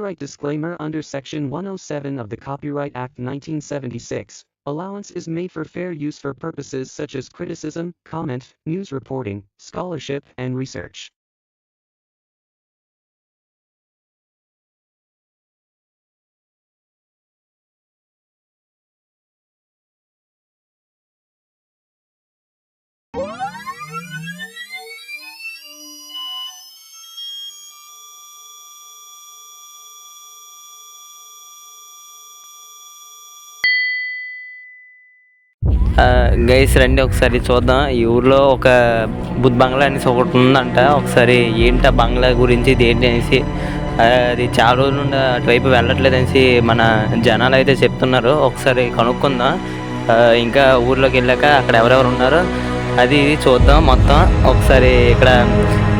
Copyright disclaimer Under Section 107 of the Copyright Act 1976, allowance is made for fair use for purposes such as criticism, comment, news reporting, scholarship, and research. Guys రండి ఒకసారి చూద్దాం. ఈ ఊర్లో ఒక బుద్ధ బంగ్లా అనేసి ఒకటి ఉందంట. ఒకసారి ఏంటి ఆ బంగ్లా గురించి ఇది ఏంటి అనేసి అది చాలా రోజుల నుండి అటువైపు వెళ్ళట్లేదు అనేసి మన జనాలు అయితే చెప్తున్నారు. ఒకసారి కనుక్కుందాం. ఇంకా ఊర్లోకి వెళ్ళాక అక్కడ ఎవరెవరు ఉన్నారో? అది ఇది చూద్దాం మొత్తం. ఒకసారి ఇక్కడ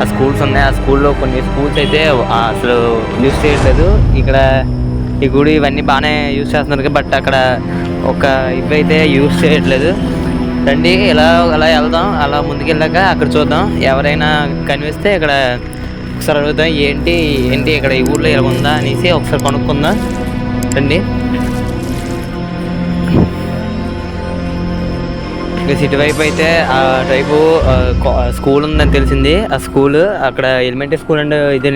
ఆ స్కూల్స్ ఉన్నాయి. ఆ స్కూల్లో కొన్ని స్కూల్స్ అయితే అసలు యూస్ చేయట్లేదు. ఇక్కడ ఈ గుడి ఇవన్నీ బాగానే యూస్ చేస్తున్నారు. బట్ అక్కడ ఒక ఇవైతే యూస్ చేయట్లేదు. రండి ఇలా అలా వెళ్దాం. అలా ముందుకెళ్ళాక అక్కడ చూద్దాం. ఎవరైనా కనిపిస్తే ఇక్కడ ఒకసారి అడుగుదాం ఏంటి ఏంటి ఇక్కడ ఈ ఊర్లో ఇలా ఉందా అనేసి ఒకసారి కొనుక్కుందాం. రండి. ఇంకా సిటీ వైపు అయితే ఆ టైపు స్కూల్ ఉందని తెలిసింది. ఆ స్కూల్ అక్కడ ఎలిమెంటరీ స్కూల్ అండ్ ఇది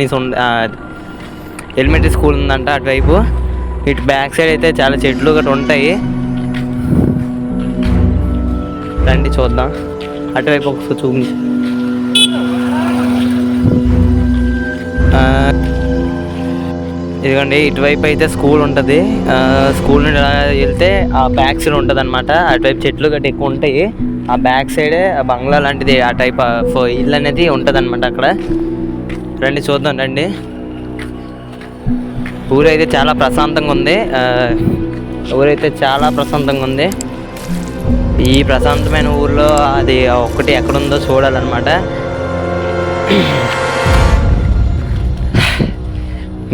ఎలిమెంటరీ స్కూల్ ఉందంట అటువైపు ఇటు బ్యాక్ సైడ్ అయితే చాలా చెట్లు గట్రా ఉంటాయి. రండి చూద్దాం. అటువైపు ఒకసారి చూపించి. ఇదిగోండి ఇటువైపు అయితే స్కూల్ ఉంటుంది. స్కూల్ నుండి వెళ్తే ఆ బ్యాక్ సైడ్ ఉంటుంది అనమాట అటువైపు చెట్లు గట్రా ఎక్కువ ఉంటాయి. ఆ బ్యాక్ సైడే ఆ బంగ్లా లాంటిది ఆ టైప్ ఆఫ్ ఇల్లు అనేది ఉంటుంది అనమాట అక్కడ. రండి చూద్దాం రండి. ఊరైతే చాలా ప్రశాంతంగా ఉంది. ఊరైతే చాలా ప్రశాంతంగా ఉంది. ఈ ప్రశాంతమైన ఊర్లో అది ఒక్కటి ఎక్కడుందో చూడాలన్నమాట.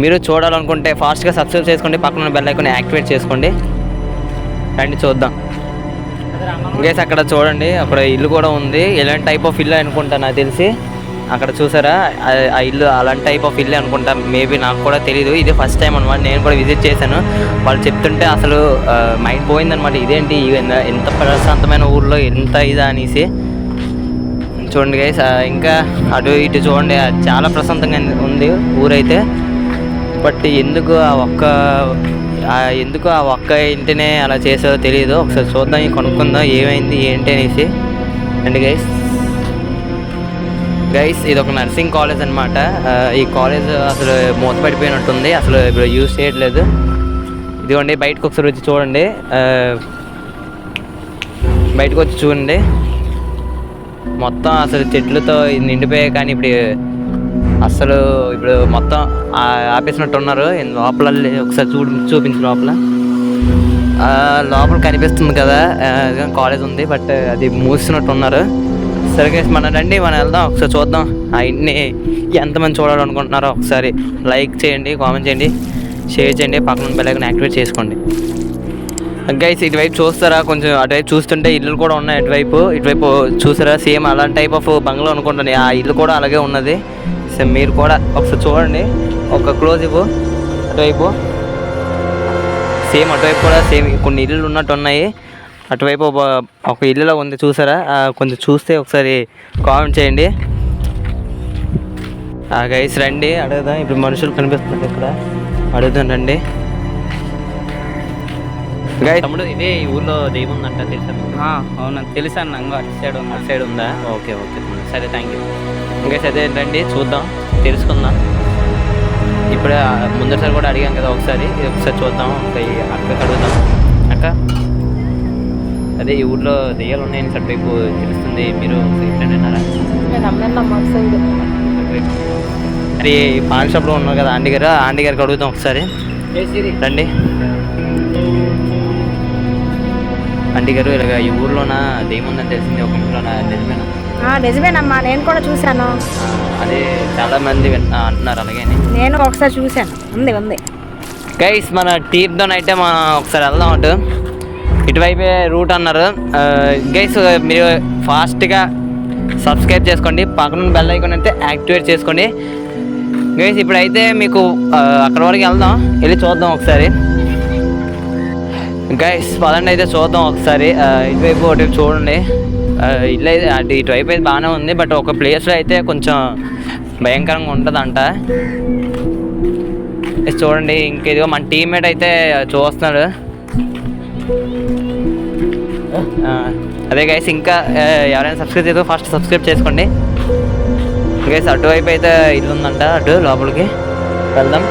మీరు చూడాలనుకుంటే ఫాస్ట్గా సబ్స్క్రైబ్ చేసుకోండి పక్కన బెల్ ఐకాన్ యాక్టివేట్ చేసుకోండి. రండి చూద్దాం. ఇంకేస్ అక్కడ చూడండి. అక్కడ ఇల్లు కూడా ఉంది. ఎలాంటి టైప్ ఆఫ్ ఇల్లు అనుకుంటా నాకు తెలిసి. అక్కడ చూసారా? ఆ- ఇల్లు అలాంటి టైప్ ఆఫ్ ఇల్లు అనుకుంటా. మేబీ నాకు కూడా తెలియదు ఇది ఫస్ట్ టైం అనమాట నేను కూడా విజిట్ చేశాను. వాళ్ళు చెప్తుంటే అసలు మైండ్ పోయిందనమాట ఇదేంటి? ఎంత- ప్రశాంతమైన ఊర్లో ఎంత ఇదా అనేసి. చూడండి గైస్ ఇంకా అటు ఇటు చూడండి. చాలా ప్రశాంతంగా ఉంది ఊరైతే. బట్ ఎందుకు ఆ ఒక్క ఎందుకు ఆ ఒక్క ఇంటినే అలా చేసారో తెలియదు ఒకసారి చూద్దాం కొనుక్కుందాం ఏమైంది ఏంటి అనేసి. అండి గైస్ గైస్ ఇది ఒక నర్సింగ్ కాలేజ్ అనమాట ఈ కాలేజ్ అసలు మూతపడిపోయినట్టుంది. అసలు ఇప్పుడు యూజ్ చేయట్లేదు. ఇదిగోండి బయటకు ఒకసారి వచ్చి చూడండి. బయటకు వచ్చి చూడండి. మొత్తం అసలు చెట్లతో నిండిపోయాయి కానీ ఇప్పుడు అసలు ఇప్పుడు మొత్తం ఆ- ఆపేసినట్టు ఉన్నారు లోపల ఒకసారి చూ చూపించు లోపల. ఆ, లోపల కనిపిస్తుంది కదా. కాలేజ్ ఉంది బట్ అది మూసినట్టు ఉన్నారు సరే మన రండి మనం వెళ్దాం. ఒకసారి చూద్దాం. ఆ ఇంటిని ఎంతమంది చూడాలనుకుంటున్నారో ఒకసారి లైక్ చేయండి కామెంట్ చేయండి షేర్ చేయండి పక్కన బెల్లైకన్ యాక్టివేట్ చేసుకోండి. గైస్ ఇటువైపు చూస్తారా? కొంచెం అటువైపు చూస్తుంటే ఇల్లు కూడా ఉన్నాయి అటువైపు. ఇటువైపు చూసారా? సేమ్ అలాంటి టైప్ ఆఫ్ బంగ్లా అనుకుంటుంది ఆ ఇల్లు కూడా అలాగే ఉన్నది. సో మీరు కూడా ఒకసారి చూడండి. ఒక క్లోజ్ ఇవ్వు. అటువైపు. సేమ్ అటువైపు కూడా సేమ్ కొన్ని ఇల్లులు ఉన్నట్టు ఉన్నాయి. అటువైపు ఒక- ఒక ఇల్లులో ఉంది చూసారా? కొంచెం చూస్తే ఒకసారి కామెంట్ చేయండి. గైస్ రండి అడుగుదాం. ఇప్పుడు మనుషులు కనిపిస్తున్నారు ఇక్కడ. అడుగుదాం రండి. గైస్ తమ్ముడు ఇదే ఈ ఊర్లో దెయ్యం ఉందంట తెలుసా? అవును తెలుసా అన్న ఇంకో అటు సైడ్ ఉంది? అటు సైడ్ ఉందా? Okay okay. సరే థ్యాంక్ యూ ఇంకా అదే రండి చూద్దాం తెలుసుకుందాం. ఇప్పుడు ముందరిసారి కూడా అడిగాం కదా ఒకసారి. ఒకసారి చూద్దాం అక్కకి అడుగుదాం. అక్క? అదే ఈ ఊర్లో దెయ్యాలు ఉన్నాయని సరిపైపు తెలుస్తుంది. మీరు ఎప్పుడైనా విన్నారా నేను అమ్మాయి మా సైడ్. అటువైపు. అరే ఈ పాన్ షాప్లో ఉన్నావు కదా ఆంటీ గారు ఆంటీ గారికి అడుగుదాం ఒకసారి. రండి. ఆంటీ గారు ఇలాగ ఈ ఊర్లోన దేముందని తెలిసింది ఒక ఇంట్లోన నిజమేనా? ఆ, నిజమేనమ్మా నేను కూడా చూశాను. అదే చాలా మంది అంటున్నారు అలాగే అని. నేను ఒకసారి చూశాను. ఉంది ఉంది. గైస్ మన టీప్తో అయితే మనం ఒకసారి వెళ్దాం అటు. ఇటువైపే రూట్ అన్నారు. గైస్ మీరు ఫాస్ట్గా సబ్స్క్రైబ్ చేసుకోండి. పక్కన బెల్ ఐకాన్ అయితే యాక్టివేట్ చేసుకోండి. గైస్ ఇప్పుడైతే మీకు అక్కడ వరకు వెళ్దాం. వెళ్ళి చూద్దాం ఒకసారి. గైస్ పదండి అయితే చూద్దాం ఒకసారి. ఇటువైపు ఒకటి చూడండి. ఇల్లు అయితే అటు ఇటువైపు అయితే బాగానే ఉంది. బట్ ఒక ప్లేస్లో అయితే కొంచెం భయంకరంగా ఉంటుందంట. ఇది చూడండి. ఇంకేదో మన టీమ్మేట్ అయితే చూస్తున్నాడు. అదే గైస్ ఇంకా ఎవరైనా సబ్స్క్రైబ్ చేయదో ఫస్ట్ సబ్స్క్రైబ్ చేసుకోండి. గైస్ అటువైపు అయితే ఇల్లు ఉందంట అటు లోపలికి. వెళ్దాం.